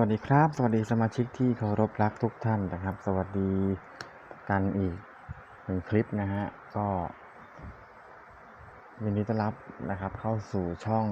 วัสดีครับ สวัสดีสมาชิกที่เคารพรักทุกท่านนะครับ สวัสดีกันอีกหนึ่งคลิปนะฮะก็ยินดีต้อนรับนะครับ เข้าสู่ช่อง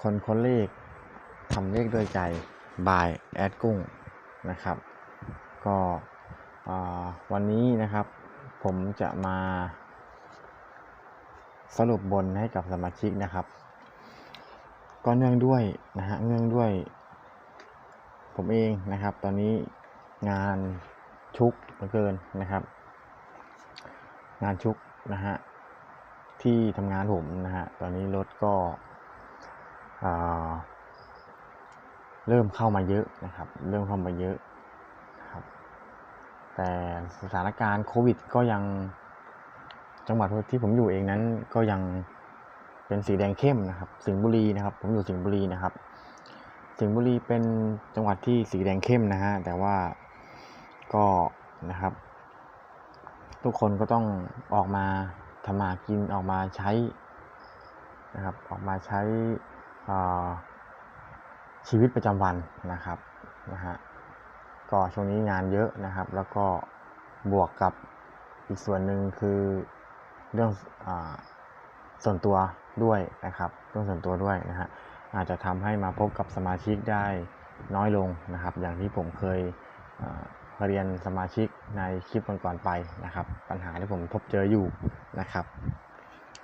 คนค้นเลขทำเลขด้วยใจบายแอดกุ้งนะครับ ก็วันนี้นะครับ ผมจะมาสรุปบนให้กับสมาชิกนะครับ ก็เนื่องด้วยนะฮะเนื่องด้วย ผมเองนะครับ ตอนนี้งานชุกเหลือเกินนะครับ งานชุกนะฮะที่ทำงานผมนะฮะตอนนี้รถก็เริ่มเข้ามาเยอะนะครับ เริ่มเข้ามาเยอะครับ แต่สถานการณ์โควิดก็ยังจังหวัดที่ผมอยู่เองนั้นก็ยัง เป็นสีแดงเข้มนะครับ สิงห์บุรีนะครับ ผมอยู่สิงห์บุรีนะครับ สิงห์บุรีเป็นจังหวัดที่สีแดงเข้มนะฮะ แต่ว่าก็นะครับ ทุกคนก็ต้องออกมาทำมากินออกมาใช้นะครับ ออกมาใช้ชีวิตประจำวันนะครับนะฮะก็ช่วงนี้งานเยอะนะครับ แล้วก็บวกกับอีกส่วนหนึ่งคือเรื่องอส่วนตัว ด้วยนะครับเรื่องส่วนตัวด้วยนะฮะอาจจะทำให้มาพบกับสมาชิกได้น้อยลงนะครับ อย่างที่ผมเคยเรียนสมาชิกในคลิปก่อนๆไปนะครับ ปัญหาที่ผมพบเจออยู่นะครับ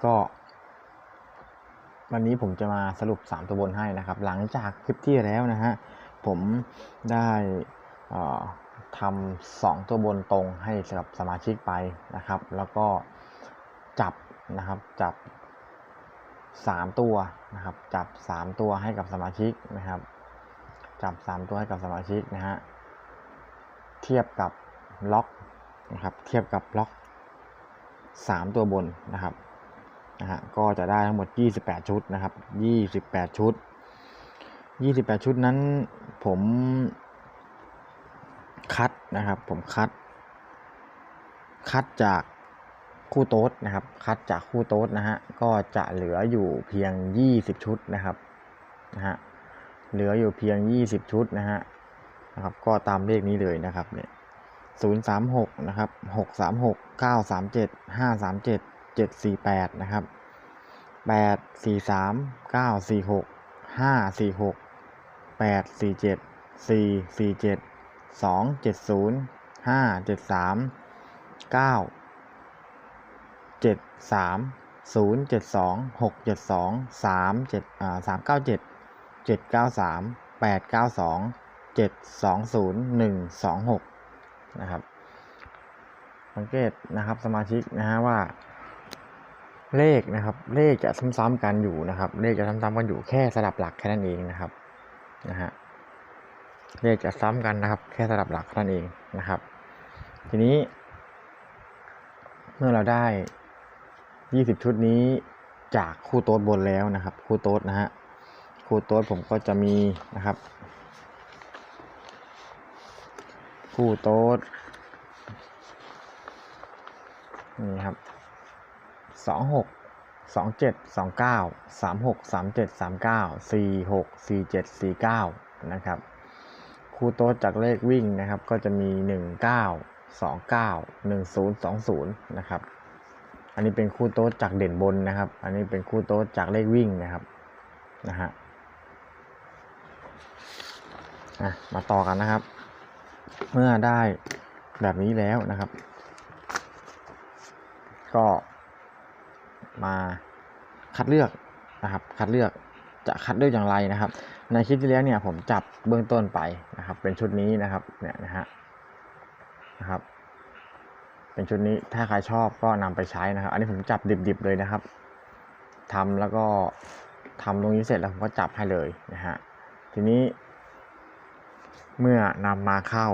ก็ วันนี้ผมจะมาสรุป 3 ตัวบนให้นะครับ หลังจากคลิปที่แล้วนะฮะผมได้ทำสองตัวบนตรงให้สำหรับสมาชิกไปนะครับ แล้วก็จับนะครับจับ 3 ตัวนะครับ จับ 3 ตัวให้กับสมาชิกนะครับ จับ 3 ตัวให้กับสมาชิกนะฮะเทียบกับล็อกนะครับเทียบกับล็อก 3 ตัวบนนะครับนะฮะก็จะได้ทั้งหมด 28 ชุดนะครับ 28 ชุด 28 ชุดนั้นผมคัดนะครับผมคัด คัดจาก คู่โต๊ดนะครับ คัดจากคู่โต๊ดนะฮะก็จะเหลืออยู่เพียง 20 ชุดนะครับนะฮะเหลืออยู่เพียง 20 ชุดนะฮะนะครับก็ตามเลขนี้เลยนะครับเนี่ย036นะครับ636 937 537 748นะครับ8 43 9 46 5 46 8 47 4 47 2 70 5 73 9 7 3 0 7 2 6 7 2 3 7อ่า3 9 7 7 9 3 8 9 2 7 2 0 1 2 6นะครับสังเกตนะครับสมาชิกนะฮะว่า เลขนะครับเลขจะซ้ำๆกันอยู่นะครับ เลขจะซ้ำๆกันอยู่แค่สลับหลักแค่นั้นเองนะครับนะฮะเลขจะซ้ำกันนะครับ แค่สลับหลักแค่นั้นเองนะครับ ทีนี้ เมื่อเราได้ 20 ชุดนี้จากคู่โต๊ดบนแล้วนะครับ คู่โต๊ดนะฮะคู่โต๊ดผมก็จะมีนะครับ คู่โต๊ดนี่ครับสองหกสองเจ็ดสองเก้าสามหกสามเจ็ดสามเก้าสี่หกสี่เจ็ดสี่เก้านะครับ คู่โต๊ดจากเลขวิ่งนะครับ ก็จะมีหนึ่งเก้าสองเก้าหนึ่งศูนย์สองศูนย์นะครับ อันนี้เป็นคู่โต๊ดจากเด่นบนนะครับ อันนี้เป็นคู่โต๊ดจากเลขวิ่งนะครับนะฮะมาต่อกันนะครับ เมื่อได้แบบนี้แล้วนะครับ ก็มาคัดเลือกนะครับ คัดเลือกจะคัดเลือกอย่างไรนะครับ ในคลิปที่แล้วเนี่ยผมจับเบื้องต้นไปนะครับ เป็นชุดนี้นะครับเนี่ยนะฮะนะครับ เป็นชุดนี้ถ้าใครชอบก็นำไปใช้นะครับ อันนี้ผมจับดิบๆเลยนะครับทำแล้วก็ทำตรงนี้เสร็จแล้วผมก็จับให้เลยนะฮะทีนี้ เมื่อนำมาเข้า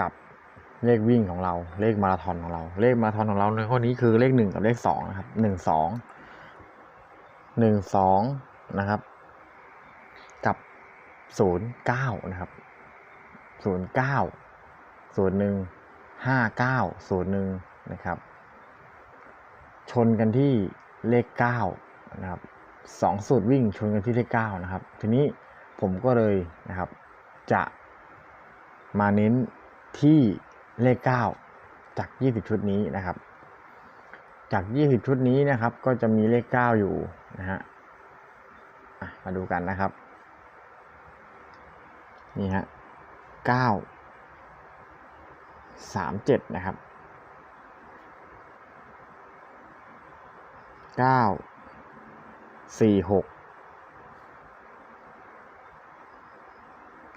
กับเลขวิ่งของเราเลขมาราธอนของเรา เลขมาราธอนของเราในข้อนี้คือเลขหนึ่งกับเลขสองนะครับหนึ่งสองหนึ่งสองนะครับ กับศูนย์เก้านะครับศูนย์เก้าศูนย์หนึ่ง ห้าเก้าศูนย์หนึ่งนะครับ ชนกันที่เลขเก้านะครับสองสูตรวิ่งชนกันที่เลขเก้านะครับ ทีนี้ผมก็เลยนะครับจะมาเน้นที่เลขเก้าจาก 20 ชุดนี้นะครับ จาก 20 ชุดนี้นะครับ ก็จะมีเลข 9 อยู่นะฮะอะมาดูกันนะครับ นี่ฮะ9 37 นะครับ 9 46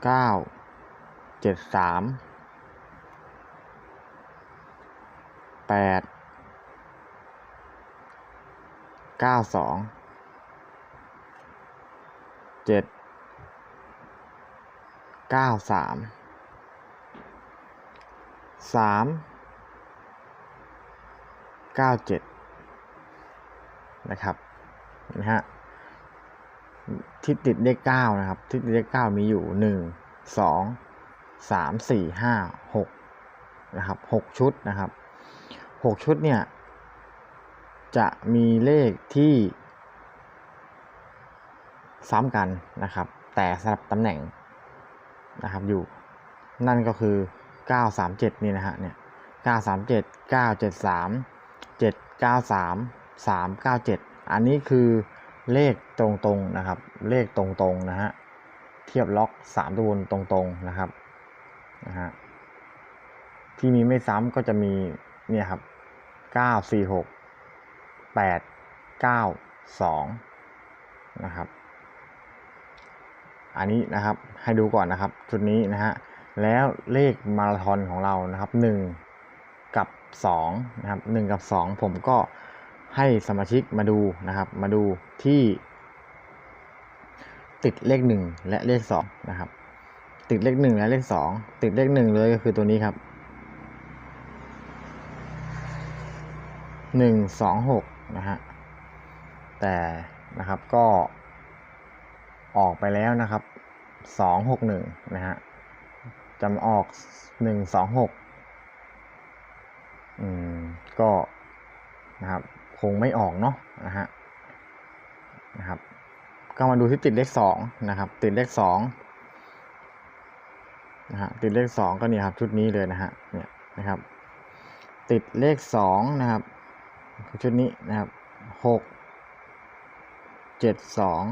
9 73 8เก้า สามสามเก้าเจ็ดนะครับนะฮะที่ติดเลขเก้านะครับ ที่ติดเลขเก้ามีอยู่หนึ่งสองสามสี่ห้าหกนะครับหกชุดนะครับหกชุดเนี่ย จะมีเลขที่ซ้ำกันนะครับ แต่สลับตำแหน่งนะครับอยู่ นั่นก็คือ 937 นี่นะฮะเนี่ย 937 973 793 397 อันนี้คือเลขตรงๆนะครับ เลขตรงๆนะฮะ เทียบล็อก3ตัวบนตรงๆนะครับนะฮะที่มีไม่ซ้ำก็จะมีเนี่ยครับ 946แปดเก้าสองนะครับ อันนี้นะครับให้ดูก่อนนะครับ ชุดนี้นะฮะ แล้วเลขมาราธอนของเรานะครับหนึ่งกับสองนะครับหนึ่งกับสองผมก็ให้สมาชิกมาดูนะครับ มาดูที่ติดเลขหนึ่งและเลขสองนะครับ ติดเลขหนึ่งและเลขสองติดเลขหนึ่งเลยก็คือตัวนี้ครับหนึ่งสองหกนะฮะแต่นะครับก็ออกไปแล้วนะครับสองหกหนึ่งนะฮะ จะมาออกหนึ่งสองหกอืม ก็นะครับ คงไม่ออกเนาะนะฮะนะครับ ก็มาดูที่ติดเลขสองนะครับ ติดเลขสองนะฮะติดเลขสองก็เนี่ยครับ ชุดนี้เลยนะฮะเนี่ยนะครับ ติดเลขสองนะครับชุดนี้นะครับหกเจ็ดสอง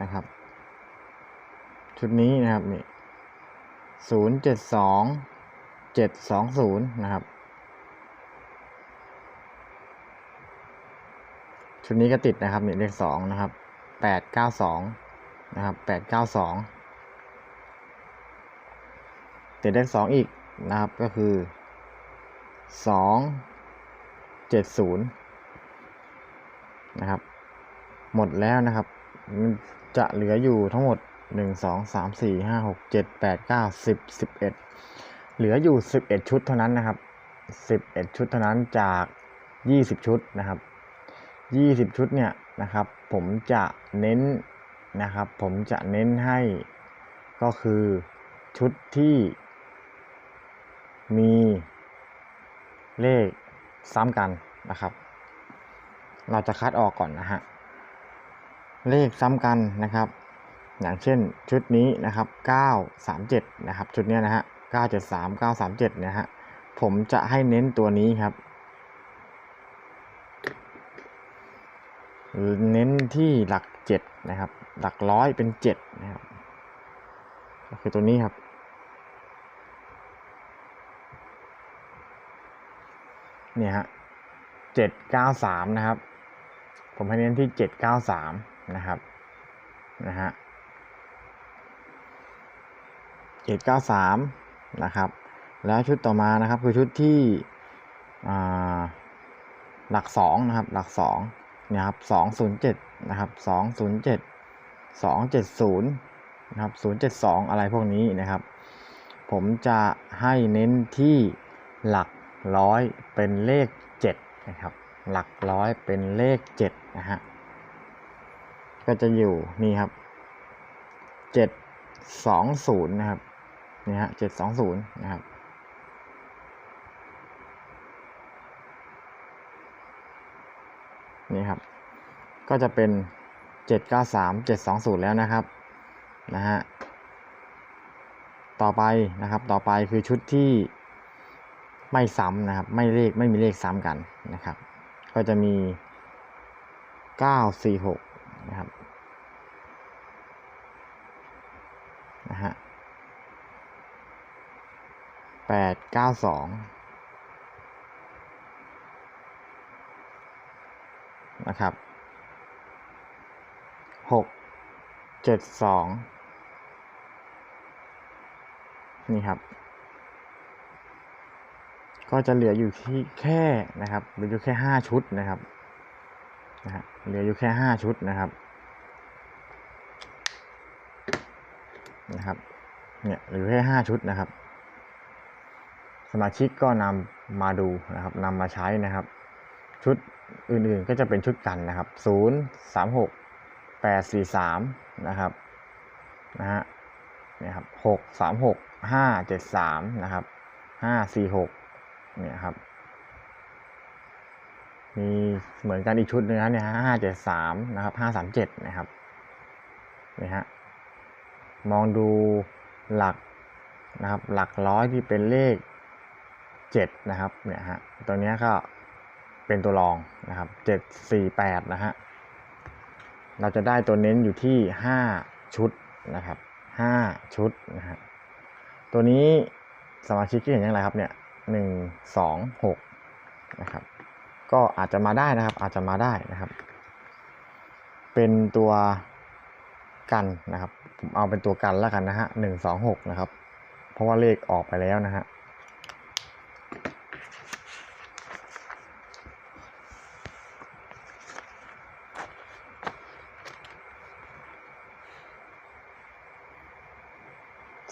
นะครับ ชุดนี้นะครับนี่ ศูนย์เจ็ดสองเจ็ดสองศูนย์นะครับ ชุดนี้ก็ติดนะครับนี่เลขสองนะครับแปดเก้าสองนะครับแปดเก้าสองติดเลขสองอีกนะครับก็คือสองเจ็ดศูนย์นะครับ หมดแล้วนะครับ จะเหลืออยู่ทั้งหมด หนึ่งสองสามสี่ห้าหกเจ็ดแปดเก้าสิบสิบเอ็ดเหลืออยู่สิบเอ็ดชุดเท่านั้นนะครับสิบเอ็ดชุดเท่านั้นจากยี่สิบชุดนะครับยี่สิบชุดเนี่ยนะครับผมจะเน้นนะครับผมจะเน้นให้ก็คือชุดที่มีเลขซ้ำกันนะครับ เราจะคัดออกก่อนนะฮะ เลขซ้ำกันนะครับ อย่างเช่นชุดนี้นะครับ 937 นะครับ ชุดนี้นะฮะ 973 937 นะฮะ ผมจะให้เน้นตัวนี้ครับ เน้นที่หลัก 7 นะครับ หลักร้อยเป็น 7 นะครับก็คือตัวนี้ครับ เนี่ยฮะเจ็ดเก้าสามนะครับ ผมให้เน้นที่เจ็ดเก้าสามนะครับ นะฮะ เจ็ดเก้าสามนะครับ แล้วชุดต่อมานะครับคือชุดที่หลักสองนะครับหลักสองเนี่ยครับสองศูนย์เจ็ดนะครับสองศูนย์เจ็ดสองเจ็ดศูนย์นะครับศูนย์เจ็ดสองอะไรพวกนี้นะครับ ผมจะให้เน้นที่หลักร้อยเป็นเลขเจ็ดนะครับหลักร้อยเป็นเลขเจ็ดนะฮะก็จะอยู่นี่ครับเจ็ดสองศูนย์นะครับ นี่ฮะเจ็ดสองศูนย์นะครับนี่ครับ ก็จะเป็นเจ็ดเก้าสามเจ็ดสองศูนย์แล้วนะครับนะฮะต่อไปนะครับต่อไปคือชุดที่ไม่ซ้ำนะครับ ไม่เลขไม่มีเลขซ้ำกันนะครับ ก็จะมีเก้าสี่หกนะครับนะฮะ แปดเก้าสองนะครับหกเจ็ดสองนี่ครับ ก็จะเหลืออยู่ที่แค่นะครับเหลืออยู่แค่ห้าชุดนะครับนะฮะเหลืออยู่แค่ห้าชุดนะครับนะครับเนี่ยเหลือแค่ห้าชุดนะครับ สมาชิกก็นำมาดูนะครับนำมาใช้นะครับ ชุดอื่นๆก็จะเป็นชุดกันนะครับศูนย์สามหกแปดสี่สามนะครับนะฮะเนี่ยครับหกสามหกห้าเจ็ดสามนะครับห้าสี่หกเนี่ยครับ มีเหมือนกันอีกชุดหนึงนะเนี่ยห้าเจ็ดสามนะครับห้าสามเจ็ดนะครับนี่ฮะมองดูหลักนะครับหลักร้อยที่เป็นเลข เจ็ดนะครับเนี่ยฮะตัวนี้ก็เป็นตัวรองนะครับเจ็ดสี่แปดนะฮะเราจะได้ตัวเน้นอยู่ที่ห้าชุดนะครับห้าชุดนะฮะตัวนี้สมาชิกที่เห็นอย่างไรครับเนี่ยหนึ่งสองหกนะครับ ก็อาจจะมาได้นะครับ อาจจะมาได้นะครับ เป็นตัวกันนะครับ ผมเอาเป็นตัวกันแล้วกันนะฮะหนึ่งสองหกนะครับ เพราะว่าเลขออกไปแล้วนะฮะ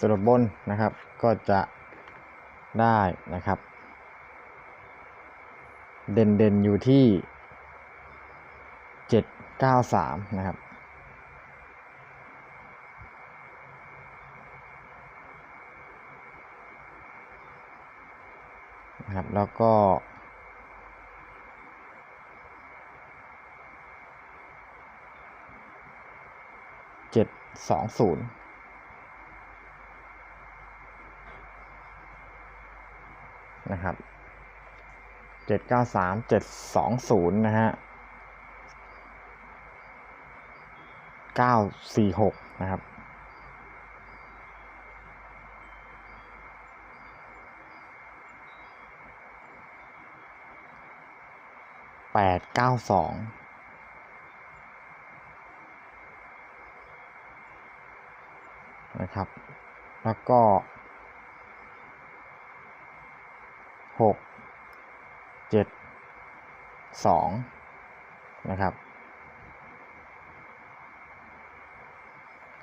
สรุปบนนะครับ ก็จะได้นะครับ เด่นเด่นอยู่ที่เจ็ดเก้าสามนะครับนะครับ แล้วก็เจ็ดสองศูนย์ นะครับเจ็ดเก้าสามเจ็ดสองศูนย์นะฮะเก้าสี่หกนะครับแปดเก้าสองนะครับ แล้วก็ หกเจ็ดสองนะครับ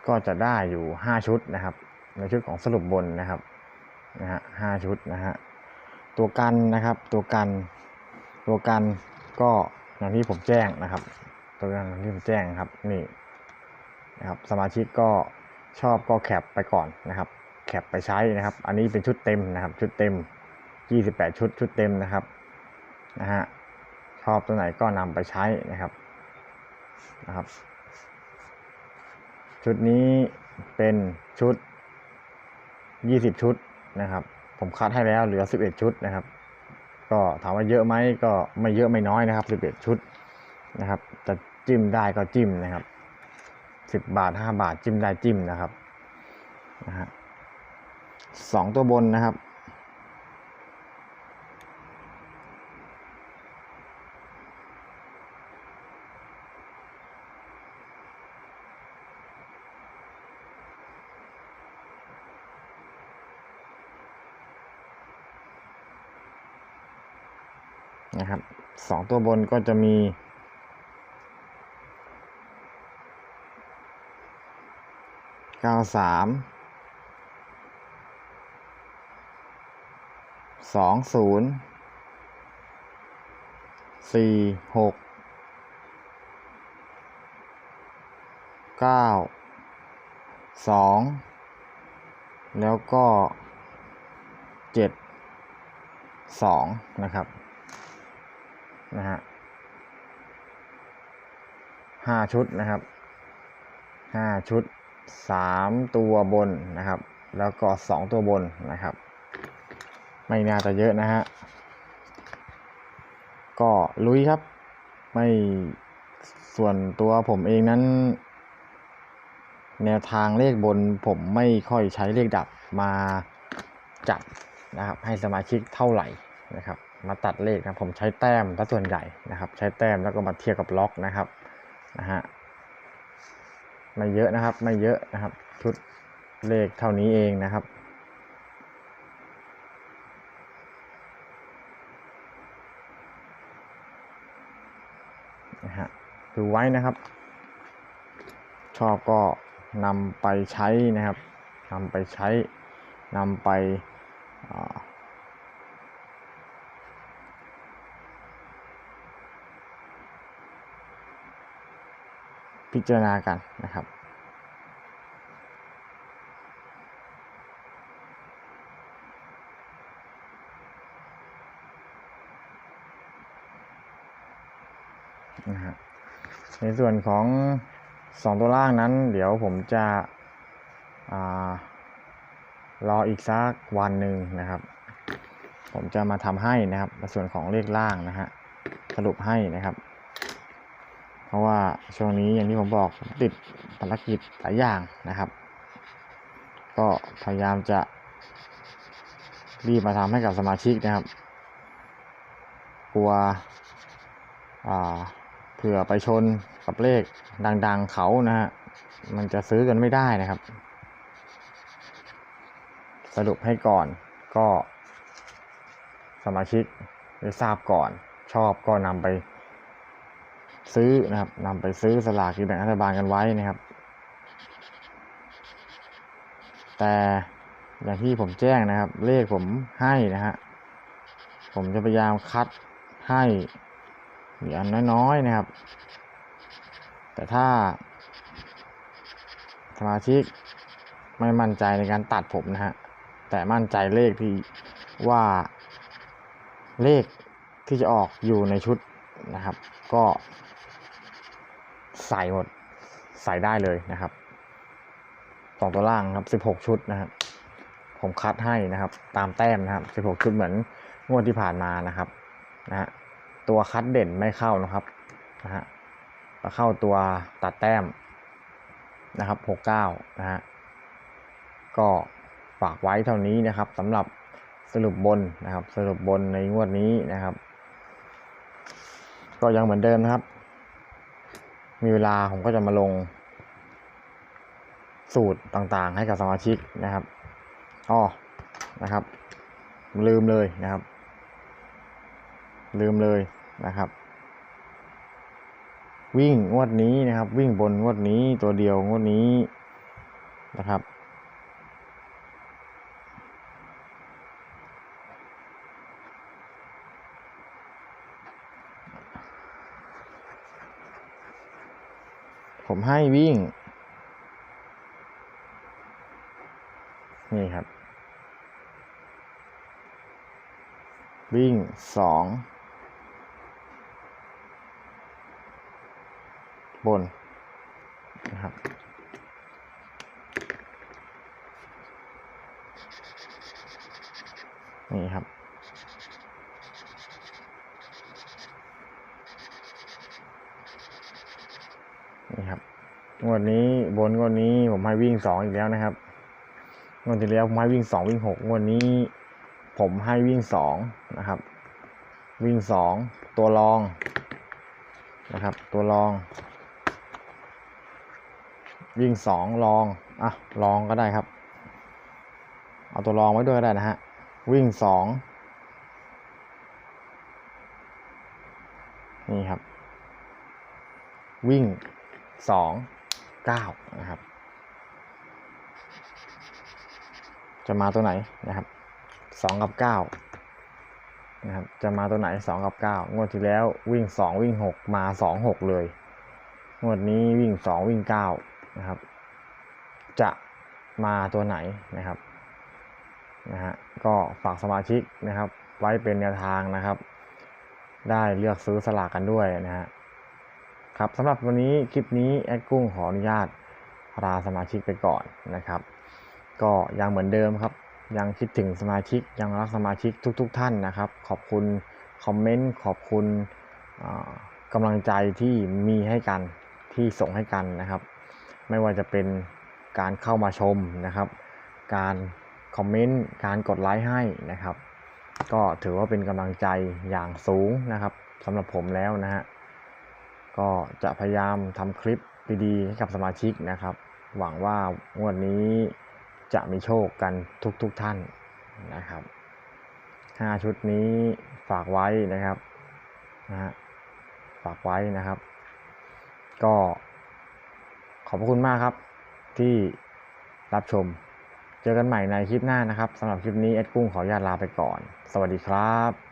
ก็จะได้อยู่ห้าชุดนะครับ ในชุดของสรุปบนนะครับนะฮะห้าชุดนะฮะตัวกันนะครับตัวกันตัวกันก็อย่างที่ผมแจ้งนะครับ ตัวกันอย่างที่ผมแจ้งครับนี่นะครับสมาชิกก็ชอบก็แคปไปก่อนนะครับ แคปไปใช้นะครับ อันนี้เป็นชุดเต็มนะครับ ชุดเต็ม 28 ชุดชุดเต็มนะครับนะฮะชอบตัวไหนก็นำไปใช้นะครับนะครับ ชุดนี้เป็นชุด 20 ชุดนะครับ ผมคัดให้แล้วเหลือ 11 ชุดนะครับ ก็ถามว่าเยอะไหมก็ไม่เยอะไม่น้อยนะครับ 11 ชุดนะครับจะจิ้มได้ก็จิ้มนะครับ 10 บาท 5 บาทจิ้มได้จิ้มนะครับนะฮะสองตัวบนนะครับ นะครับสองตัวบนก็จะมีเก้าสามสองศูนย์สี่หกเก้าสองแล้วก็เจ็ดสองนะครับ นะฮะห้าชุดนะครับห้าชุดสามตัวบนนะครับ แล้วก็สองตัวบนนะครับ ไม่น่าจะเยอะนะฮะก็ลุยครับไม่ส่วนตัวผมเองนั้น แนวทางเลขบนผมไม่ค่อยใช้เลขดับมาจับนะครับ ให้สมาชิกเท่าไหร่นะครับ มาตัดเลขนะผมใช้แต้มถ้าส่วนใหญ่นะครับ ใช้แต้มแล้วก็มาเทียบกับล็อกนะครับนะฮะไม่เยอะนะครับไม่เยอะนะครับ ชุดเลขเท่านี้เองนะครับนะฮะดูไว้นะครับ ชอบก็นำไปใช้นะครับนำไปใช้นำไป พิจารณากันนะครับนะฮะในส่วนของสองตัวล่างนั้น เดี๋ยวผมจะอรออีกสักวันหนึ่งนะครับ ผมจะมาทำให้นะครับในส่วนของเลขล่างนะฮะสรุปให้นะครับ เพราะว่าช่วงนี้อย่างที่ผมบอกติดภารกิจหลายอย่างนะครับ ก็พยายามจะรีบมาทำให้กับสมาชิกนะครับ กลัวเผื่อไปชนกับเลขดังๆเขานะฮะมันจะซื้อกันไม่ได้นะครับ สรุปให้ก่อนก็สมาชิกได้ทราบก่อนชอบก็นำไป ซื้อนะครับนำไปซื้อสลากกินแบ่งรัฐบาลกันไว้นะครับ แต่อย่างที่ผมแจ้งนะครับ เลขผมให้นะฮะผมจะพยายามคัดให้มีอันน้อยๆนะครับ แต่ถ้าสมาชิกไม่มั่นใจในการตัดผมนะฮะแต่มั่นใจเลขที่ว่าเลขที่จะออกอยู่ในชุดนะครับ ก็ ใส่หมดใส่ได้เลยนะครับสองตัวล่างครับสิบหกชุดนะครับผมคัดให้นะครับ ตามแต้มนะครับสิบหกชุดเหมือนงวดที่ผ่านมานะครับนะฮะตัวคัดเด่นไม่เข้านะครับนะฮะมาเข้าตัวตัดแต้มนะครับหกเก้านะฮะก็ฝากไว้เท่านี้นะครับสำหรับสรุปบนนะครับ สรุปบนในงวดนี้นะครับ ก็ยังเหมือนเดิมนะครับ มีเวลาผมก็จะมาลง สูตรต่างๆ ให้กับสมาชิกนะครับอ๋อนะครับ ลืมเลยนะครับ ลืมเลยนะครับ วิ่งงวดนี้นะครับ วิ่งบนงวดนี้ตัวเดียวงวดนี้นะครับ ให้วิ่ง นี่ครับ วิ่งสองบนนะครับนี่ครับ นี่ครับงวดนี้บนงวดนี้ผมให้วิ่งสองอีกแล้วนะครับงวดที่แล้วผมให้วิ่งสองวิ่งหกงวดนี้ ผมให้วิ่งสองนะครับ วิ่งสองตัวรองนะครับ ตัวรอง วิ่งสองรองอะรองก็ได้ครับ เอาตัวรองไว้ด้วยก็ได้นะฮะวิ่งสองนี่ครับ วิ่ง สองเก้านะครับ จะมาตัวไหนนะครับสองกับเก้านะครับจะมาตัวไหนสองกับเก้างวดที่แล้ววิ่งสองวิ่งหกมาสองหกเลยงวดนี้วิ่งสองวิ่งเก้านะครับ จะมาตัวไหนนะครับนะฮะก็ฝากสมาชิกนะครับ ไว้เป็นแนวทางนะครับ ได้เลือกซื้อสลากกันด้วยนะฮะ ครับสำหรับวันนี้คลิปนี้แอดกุ้งขออนุญาตลาสมาชิกไปก่อนนะครับ ก็ยังเหมือนเดิมครับ ยังคิดถึงสมาชิกยังรักสมาชิกทุกๆทท่านนะครับ ขอบคุณคอมเมนต์ขอบคุณกำลังใจที่มีให้กันที่ส่งให้กันนะครับ ไม่ว่าจะเป็นการเข้ามาชมนะครับ การคอมเมนต์การกดไลค์ให้นะครับ ก็ถือว่าเป็นกำลังใจอย่างสูงนะครับสำหรับผมแล้วนะฮะ ก็จะพยายามทำคลิปดีๆให้กับสมาชิกนะครับ หวังว่างวดนี้จะมีโชคกันทุกๆทท่านนะครับห้าชุดนี้ฝากไว้นะครับนะฮะฝากไว้นะครับ ก็ขอบพระคุณมากครับที่รับชม เจอกันใหม่ในคลิปหน้านะครับสำหรับคลิปนี้แอดกุ้งขออนุญาตลาไปก่อน สวัสดีครับ